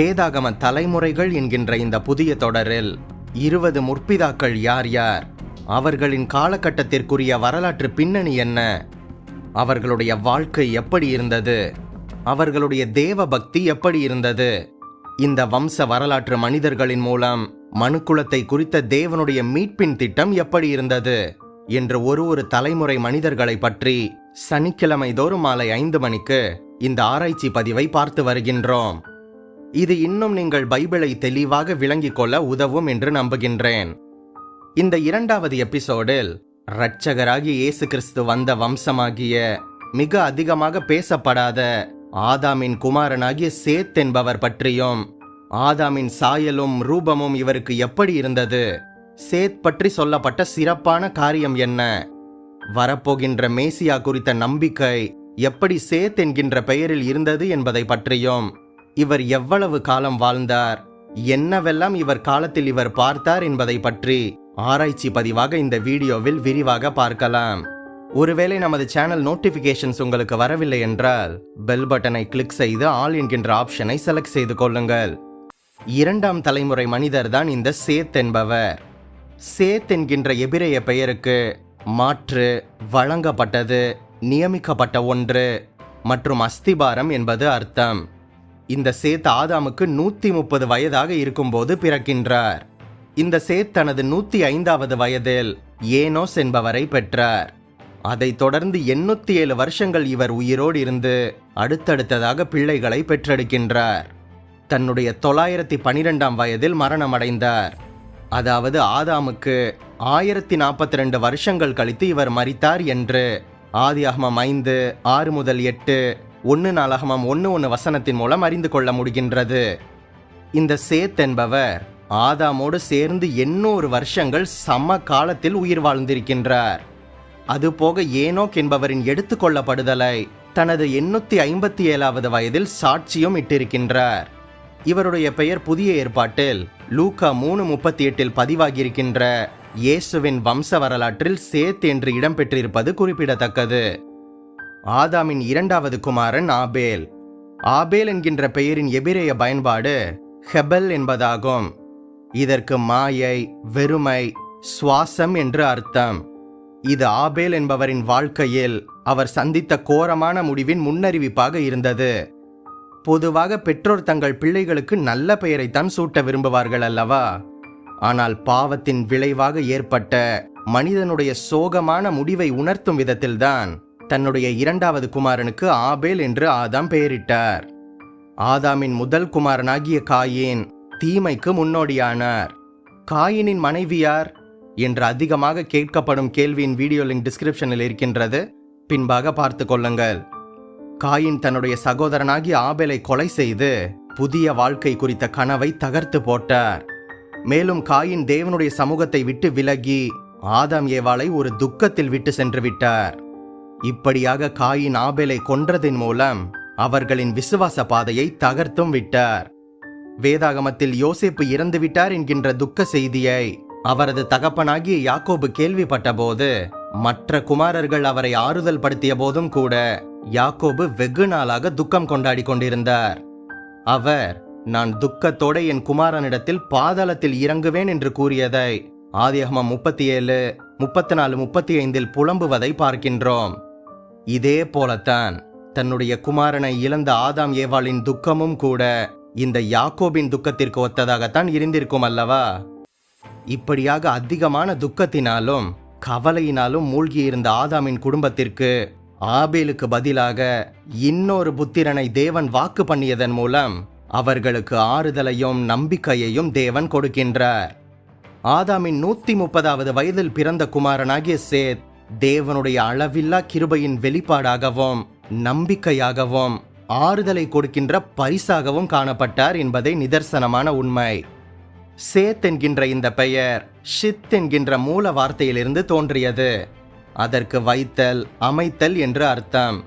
வேதாகம தலைமுறைகள் என்கின்ற இந்த புதிய தொடரில் இருபது முற்பிதாக்கள் யார் யார்? அவர்களின் காலகட்டத்திற்குரிய வரலாற்று பின்னணி என்ன? அவர்களுடைய வாழ்க்கை எப்படி இருந்தது? அவர்களுடைய தேவ பக்தி எப்படி இருந்தது? இந்த வம்ச வரலாற்று மனிதர்களின் மூலம் மனுக்குலத்தை குறித்த தேவனுடைய மீட்பின் திட்டம் எப்படி இருந்தது? என்று ஒரு ஒரு தலைமுறை மனிதர்களை பற்றி சனிக்கிழமை தோறும் மாலை ஐந்து மணிக்கு இந்த ஆராய்ச்சி பதிவை பார்த்து வருகின்றோம். இது இன்னும் நீங்கள் பைபிளை தெளிவாக விளங்கிக் கொள்ள உதவும் என்று நம்புகின்றேன். இந்த இரண்டாவது எபிசோடில் இரட்சகராகி இயேசு கிறிஸ்து வந்த வம்சமாகிய மிக அதிகமாக பேசப்படாத ஆதாமின் குமாரனாகிய சேத் என்பவர் பற்றியும் ஆதாமின் சாயலும் ரூபமும் இவருக்கு எப்படி இருந்தது? சேத் பற்றி சொல்லப்பட்ட சிறப்பான காரியம் என்ன? வரப்போகின்ற மேசியா குறித்த நம்பிக்கை எப்படி சேத் என்கின்ற பெயரில் இருந்தது என்பதை பற்றியும் இவர் எவ்வளவு காலம் வாழ்ந்தார்? என்னவெல்லாம் இவர் காலத்தில் இவர் பார்த்தார் என்பதை பற்றி ஆராய்ச்சி பதிவாக இந்த வீடியோவில் விரிவாக பார்க்கலாம். ஒருவேளை நமது சேனல் நோட்டிபிகேஷன்ஸ் உங்களுக்கு வரவில்லை என்றால் பெல் பட்டனை கிளிக் செய்து ஆல் என்கின்ற ஆப்ஷனை செலக்ட் செய்து கொள்ளுங்கள். இரண்டாம் தலைமுறை மனிதர் தான் இந்த சேத் என்பவர். சேத் என்கின்ற எபிரேய பெயருக்கு மாற்று வழங்கப்பட்டது நியமிக்கப்பட்ட ஒன்று மற்றும் அஸ்திபாரம் என்பது அர்த்தம். இந்த சேத் ஆதாமுக்கு நூத்தி முப்பது வயதாக இருக்கும்போது பிறக்கின்றார். இந்த சேத் தனது நூத்தி ஐந்தாவது வயதில் ஏனோஸ் என்பவரை பெற்றார். அதைத் தொடர்ந்து எண்ணூத்தி ஏழு வருஷங்கள் இவர் உயிரோடு இருந்து அடுத்தடுத்ததாக பிள்ளைகளை பெற்றெடுக்கின்றார். தன்னுடைய தொள்ளாயிரத்தி பனிரெண்டாம் வயதில் மரணமடைந்தார். அதாவது ஆதாமுக்கு ஆயிரத்தி நாற்பத்தி ரெண்டு வருஷங்கள் கழித்து இவர் மறித்தார் என்று ஆதி அகமம் ஐந்து ஆறு முதல் எட்டு ஒன்று நாளாகமம் ஒன்று ஒன்று வசனத்தின் மூலம் அறிந்து கொள்ள முடிகின்றது. இந்த சேத் என்பவர் ஆதாமோடு சேர்ந்து எண்ணூறு வருஷங்கள் சம காலத்தில் உயிர் வாழ்ந்திருக்கின்றார். அதுபோக ஏனோக் என்பவரின் எடுத்துக்கொள்ளப்படுதலை தனது எண்ணூத்தி ஐம்பத்தி ஏழாவது வயதில் சாட்சியும் இட்டிருக்கின்றார். இவருடைய பெயர் புதிய ஏற்பாட்டில் லூக்கா மூணு முப்பத்தி எட்டில் பதிவாகியிருக்கின்ற இயேசுவின் வம்ச வரலாற்றில் சேத் என்று இடம்பெற்றிருப்பது குறிப்பிடத்தக்கது. ஆதாமின் இரண்டாவது குமாரன் ஆபேல். ஆபேல் என்கின்ற பெயரின் எபிரேய பயன்பாடு ஹெபல் என்பதாகும். இதற்கு மாயை வெறுமை சுவாசம் என்று அர்த்தம். இது ஆபேல் என்பவரின் வாழ்க்கையில் அவர் சந்தித்த கோரமான முடிவின் முன்னறிவிப்பாக இருந்தது. பொதுவாக பெற்றோர் தங்கள் பிள்ளைகளுக்கு நல்ல பெயரைத்தான் சூட்ட விரும்புவார்கள் அல்லவா? ஆனால் பாவத்தின் விளைவாக ஏற்பட்ட மனிதனுடைய சோகமான முடிவை உணர்த்தும் விதத்தில்தான் தன்னுடைய இரண்டாவது குமாரனுக்கு ஆபேல் என்று ஆதாம் பெயரிட்டார். ஆதாமின் முதல் குமாரனாகிய காயின் தீமைக்கு முன்னோடியானார். காயினின் மனைவியார் என்று அதிகமாக கேட்கப்படும் கேள்வியின் வீடியோ லிங்க் டிஸ்கிரிப்ஷனில் இருக்கின்றது. பின்பாக பார்த்து கொள்ளுங்கள். காயின் தன்னுடைய சகோதரனாகிய ஆபேலை கொலை செய்து புதிய வாழ்க்கை குறித்த கனவை தகர்த்து போட்டார். மேலும் காயின் தேவனுடைய சமூகத்தை விட்டு விலகி ஆதாம் ஏவாளை ஒரு துக்கத்தில் விட்டு சென்று விட்டார். இப்படியாக காயின் ஆபேலை கொன்றதின் மூலம் அவர்களின் விசுவாச பாதையை தகர்த்தும் விட்டார். வேதாகமத்தில் யோசேப்பு இறந்துவிட்டார் என்கின்ற துக்க செய்தியை அவரது தகப்பனாகிய யாக்கோபு கேள்விப்பட்டபோது மற்ற குமாரர்கள் அவரை ஆறுதல் படுத்திய போதும் கூட யாக்கோபு வெகு நாளாக துக்கம் கொண்டாடி கொண்டிருந்தார். அவர் நான் துக்கத்தோட என் குமாரனிடத்தில் பாதாளத்தில் இறங்குவேன் என்று கூறியதை ஆதியகமம் முப்பத்தி ஏழு முப்பத்தி நாலு முப்பத்தி ஐந்தில் புலம்புவதை பார்க்கின்றோம். இதே போலத்தான் தன்னுடைய குமாரனை இழந்த ஆதாம் ஏவாளின் துக்கமும் கூட இந்த யாக்கோபின் துக்கத்திற்கு ஒத்ததாகத்தான் இருந்திருக்கும் அல்லவா? இப்படியாக அதிகமான துக்கத்தினாலும் கவலையினாலும் மூழ்கியிருந்த ஆதாமின் குடும்பத்திற்கு ஆபேலுக்கு பதிலாக இன்னொரு புத்திரனை தேவன் வாக்கு பண்ணியதன் மூலம் அவர்களுக்கு ஆறுதலையும் நம்பிக்கையையும் தேவன் கொடுக்கின்றார். ஆதாமின் நூத்தி முப்பதாவது வயதில் பிறந்த குமாரனாகிய சேத் தேவனுடைய அளவில்லா கிருபையின் வெளிப்பாடாகவும் நம்பிக்கையாகவும் ஆறுதலை கொடுக்கின்ற பரிசாகவும் காணப்பட்டார் என்பதே நிதர்சனமான உண்மை. சேத் என்கின்ற இந்த பெயர் ஷித் என்கின்ற மூல வார்த்தையிலிருந்து தோன்றியது. அதற்கு வைத்தல் அமைத்தல் என்று அர்த்தம்.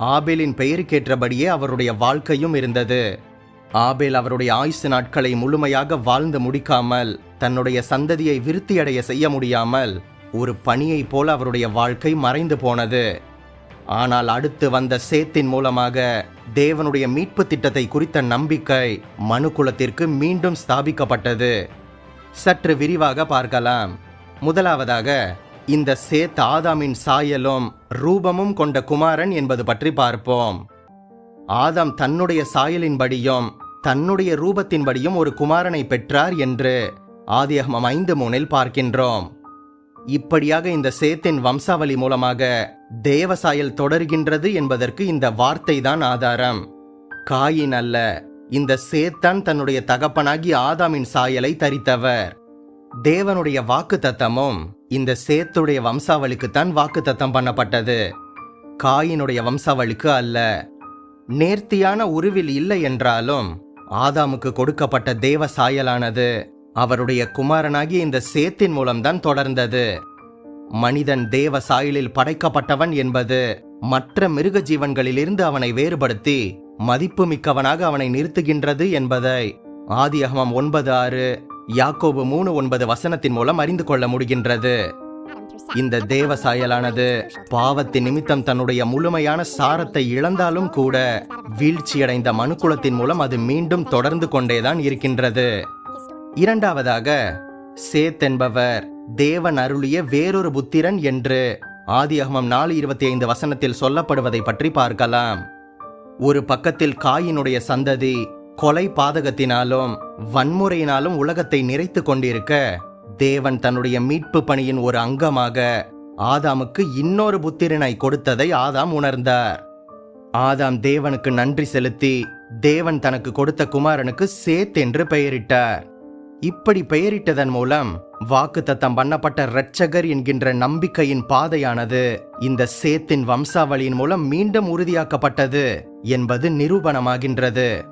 ஆபேலின் பெயருக்கேற்றபடியே அவருடைய வாழ்க்கையும் இருந்தது. ஆபேல் அவருடைய ஆயுசு நாட்களை முழுமையாக வாழ்ந்து முடிக்காமல் தன்னுடைய சந்ததியை விருத்தியடைய செய்ய முடியாமல் ஒரு பணியைப் போல அவருடைய வாழ்க்கை மறைந்து போனது. ஆனால் அடுத்து வந்த சேத்தின் மூலமாக தேவனுடைய மீட்பு திட்டத்தை குறித்த நம்பிக்கை மனுக்குலத்திற்கு மீண்டும் ஸ்தாபிக்கப்பட்டது. சற்று விரிவாக பார்க்கலாம். முதலாவதாக இந்த சேத் ஆதாமின் சாயலும் ரூபமும் கொண்ட குமாரன் என்பது பற்றி பார்ப்போம். ஆதாம் தன்னுடைய சாயலின்படியும் தன்னுடைய ரூபத்தின்படியும் ஒரு குமாரனை பெற்றார் என்று ஆதியகமம் ஐந்து மூணில் பார்க்கின்றோம். இப்படியாக இந்த சேத்தின் வம்சாவளி மூலமாக தேவ சாயல் தொடர்கின்றது என்பதற்கு இந்த வார்த்தை தான் ஆதாரம். காயின் அல்ல இந்த சேத்தான் தன்னுடைய தகப்பனாகி ஆதாமின் சாயலை தரித்தவர். தேவனுடைய வாக்கு தத்தமும் இந்த சேத்துடைய வம்சாவளிக்குத்தான் வாக்கு தத்தம் பண்ணப்பட்டது. காயினுடைய வம்சாவளிக்கு அல்ல நேர்த்தியான உருவில் இல்லை என்றாலும் ஆதாமுக்கு கொடுக்கப்பட்ட தேவ சாயலானது அவருடைய குமாரனாகிய இந்த சேத்தின் மூலம்தான் தொடர்ந்தது. மனிதன் தேவ சாயலில் படைக்கப்பட்டவன் என்பது மற்ற மிருக ஜீவன்களிலிருந்து அவனை வேறுபடுத்தி மதிப்புமிக்கவனாக அவனை நிறுத்துகின்றது என்பதை ஆதியகமம் ஒன்பது ஆறு யாக்கோபு மூணு ஒன்பது வசனத்தின் மூலம் அறிந்து கொள்ள முடிகின்றது. இந்த தேவ சாயலானது பாவத்தின் நிமித்தம் தன்னுடைய முழுமையான சாரத்தை இழந்தாலும் கூட வீழ்ச்சியடைந்த மனுக்குலத்தின் மூலம் அது மீண்டும் தொடர்ந்து கொண்டேதான் இருக்கின்றது. இரண்டாவதாக சேத் என்பவர் தேவன் அருளிய வேறொரு புத்திரன் என்று ஆதியகமம் நாலு இருபத்தி ஐந்து வசனத்தில் சொல்லப்படுவதை பற்றி பார்க்கலாம். ஒரு பக்கத்தில் காயினுடைய சந்ததி கொலை பாதகத்தினாலும் வன்முறையினாலும் உலகத்தை நிறைத்து கொண்டிருக்க தேவன் தன்னுடைய மீட்பு பணியின் ஒரு அங்கமாக ஆதாமுக்கு இன்னொரு புத்திரனை கொடுத்ததை ஆதாம் உணர்ந்தார். ஆதாம் தேவனுக்கு நன்றி செலுத்தி தேவன் தனக்கு கொடுத்த குமாரனுக்கு சேத் என்று பெயரிட்டார். இப்படி பெயரிட்டதன் மூலம் வாக்குத்தத்தம் பண்ணப்பட்ட இரட்சகர் என்கின்ற நம்பிக்கையின் பாதையானது இந்த சேத்தின் வம்சாவளியின் மூலம் மீண்டும் உறுதியாக்கப்பட்டது என்பது நிரூபணமாகின்றது.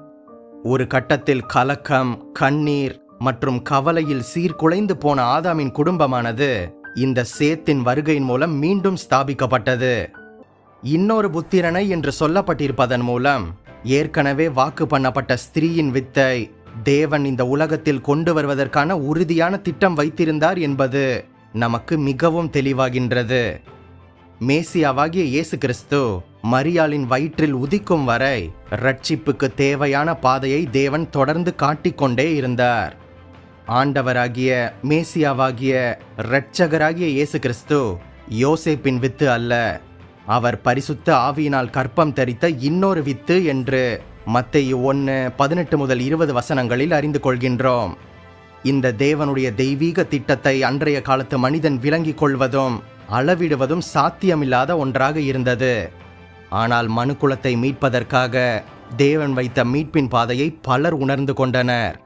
ஒரு கட்டத்தில் கலக்கம் கண்ணீர் மற்றும் கவலையில் சீர்குலைந்து போன ஆதாமின் குடும்பமானது இந்த சேத்தின் வருகையின் மூலம் மீண்டும் ஸ்தாபிக்கப்பட்டது. இன்னொரு புத்திரனை என்று சொல்லப்பட்டிருப்பதன் மூலம் ஏற்கனவே வாக்கு பண்ணப்பட்ட ஸ்திரீயின் வித்தை தேவன் இந்த உலகத்தில் கொண்டு வருவதற்கான உறுதியான திட்டம் வைத்திருந்தார் என்பது நமக்கு மிகவும் தெளிவாகின்றது. மேசியாவாகிய இயேசு கிறிஸ்து மரியாளின் வயிற்றில் உதிக்கும் வரை ரட்சிப்புக்கு தேவையான பாதையை தேவன் தொடர்ந்து காட்டிக்கொண்டே இருந்தார். ஆண்டவராகிய மேசியாவாகிய இரட்சகராகிய இயேசு கிறிஸ்து யோசேப்பின் வித்து அல்ல. அவர் பரிசுத்த ஆவியினால் கற்பம் தரித்த இன்னொரு வித்து என்று மத்தேயு ஒன்று பதினெட்டு முதல் இருபது வசனங்களில் அறிந்து கொள்கின்றோம். இந்த தேவனுடைய தெய்வீக திட்டத்தை அன்றைய காலத்து மனிதன் விளங்கிக் கொள்வதும் அளவிடுவதும் சாத்தியமில்லாத ஒன்றாக இருந்தது. ஆனால் மனுக்குலத்தை மீட்பதற்காக தேவன் வைத்த மீட்பின் பாதையை பலர் உணர்ந்து கொண்டனர்.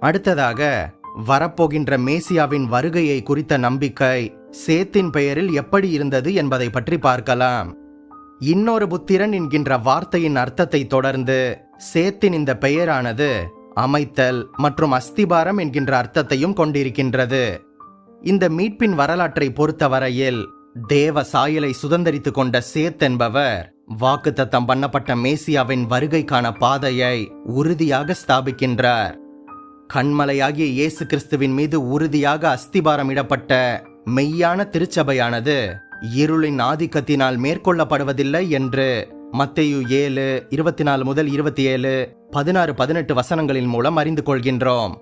அடுத்ததாக வரப்போகின்ற மேசியாவின் வருகையை குறித்த நம்பிக்கை சேத்தின் பெயரில் எப்படி இருந்தது என்பதை பற்றி பார்க்கலாம். இன்னொரு புத்திரன் என்கின்ற வார்த்தையின் அர்த்தத்தை தொடர்ந்து சேத்தின் இந்த பெயரானது அமைத்தல் மற்றும் அஸ்திபாரம் என்கின்ற அர்த்தத்தையும் கொண்டிருக்கின்றது. இந்த மீட்பின் வரலாற்றை பொறுத்தவரையில் தேவ சாயலை சுதந்திரித்து கொண்ட சேத் என்பவர் வாக்குத்தத்தம் பண்ணப்பட்ட மேசியாவின் வருகைக்கான பாதையை உறுதியாக ஸ்தாபிக்கின்றார். கண்மலையாகிய இயேசு கிறிஸ்துவின் மீது உறுதியாக அஸ்திபாரம் இடப்பட்ட மெய்யான திருச்சபையானது இருளின் ஆதிக்கத்தினால் மேற்கொள்ளப்படுவதில்லை என்று மத்தையு ஏழு இருபத்தி நாலு முதல் இருபத்தி ஏழு பதினாறு பதினெட்டு வசனங்களின் மூலம் அறிந்து கொள்கின்றோம்.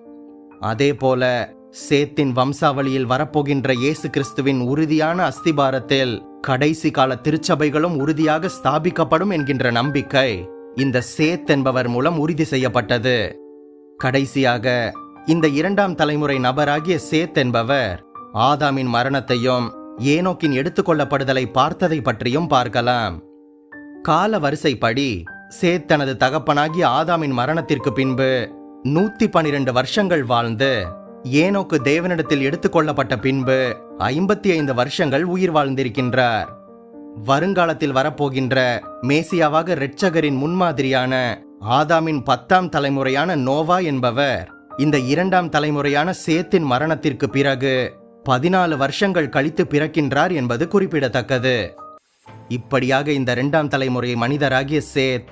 அதே போல சேத்தின் வம்சாவளியில் வரப்போகின்ற இயேசு கிறிஸ்துவின் உறுதியான அஸ்திபாரத்தில் கடைசி கால திருச்சபைகளும் உறுதியாக ஸ்தாபிக்கப்படும் என்கின்ற நம்பிக்கை இந்த சேத் என்பவர் மூலம் உறுதி செய்யப்பட்டது. கடைசியாக இந்த இரண்டாம் தலைமுறை நபராகிய சேத் என்பவர் ஆதாமின் மரணத்தையும் ஏனோக்கின் எடுத்துக்கொள்ளப்படுதலை பார்த்ததை பற்றியும் பார்க்கலாம். கால வரிசைப்படி சேத் தனது தகப்பனாகி ஆதாமின் மரணத்திற்கு பின்பு நூத்தி பனிரெண்டு வருஷங்கள் வாழ்ந்து ஏனோக்கு தேவனிடத்தில் எடுத்துக்கொள்ளப்பட்ட பின்பு ஐம்பத்தி ஐந்து வருஷங்கள் உயிர் வாழ்ந்திருக்கின்றார். வருங்காலத்தில் வரப்போகின்ற மேசியாவாக இரட்சகரின் முன்மாதிரியான ஆதாமின் பத்தாம் தலைமுறையான நோவா என்பவர் இந்த இரண்டாம் தலைமுறையான சேத்தின் மரணத்திற்கு பிறகு பதினாலு வருஷங்கள் கழித்து பிறக்கின்றார் என்பது குறிப்பிடத்தக்கது. இப்படியாக இந்த இரண்டாம் தலைமுறை மனிதராகிய சேத்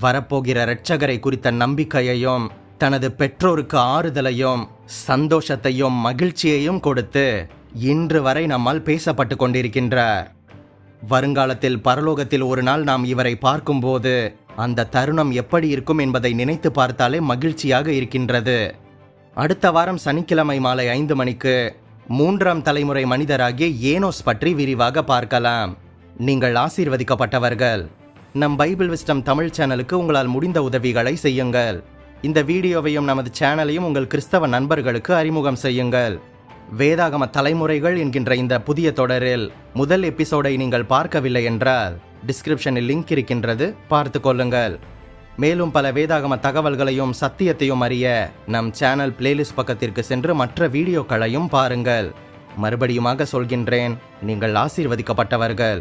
வரப்போகிற இரட்சகரை குறித்த நம்பிக்கையையும் தனது பெற்றோருக்கு ஆறுதலையும் சந்தோஷத்தையும் மகிழ்ச்சியையும் கொடுத்து இன்று வரை நம்மால் பேசப்பட்டு கொண்டிருக்கின்றார். வருங்காலத்தில் பரலோகத்தில் ஒரு நாள் நாம் இவரை பார்க்கும்போது அந்த தருணம் எப்படி இருக்கும் என்பதை நினைத்து பார்த்தாலே மகிழ்ச்சியாக இருக்கின்றது. அடுத்த வாரம் சனிக்கிழமை மாலை ஐந்து மணிக்கு மூன்றாம் தலைமுறை மனிதராகிய ஏனோஸ் பற்றி விரிவாக பார்க்கலாம். நீங்கள் ஆசீர்வதிக்கப்பட்டவர்கள். நம் பைபிள் விஸ்டம் தமிழ் சேனலுக்கு உங்களால் முடிந்த உதவிகளை செய்யுங்கள். இந்த வீடியோவையும் நமது சேனலையும் உங்கள் கிறிஸ்தவ நண்பர்களுக்கு அறிமுகம் செய்யுங்கள். வேதாகம தலைமுறைகள் என்கின்ற இந்த புதிய தொடரில் முதல் எபிசோடை நீங்கள் பார்க்கவில்லை என்றால் டிஸ்கிரிப்ஷனில் லிங்க் இருக்கின்றது பார்த்து கொள்ளுங்கள். மேலும் பல வேதாகம தகவல்களையும் சத்தியத்தையும் அறிய நம் சேனல் பிளேலிஸ்ட் பக்கத்திற்கு சென்று மற்ற வீடியோக்களையும் பாருங்கள். மறுபடியுமாக சொல்கின்றேன் நீங்கள் ஆசீர்வதிக்கப்பட்டவர்கள்.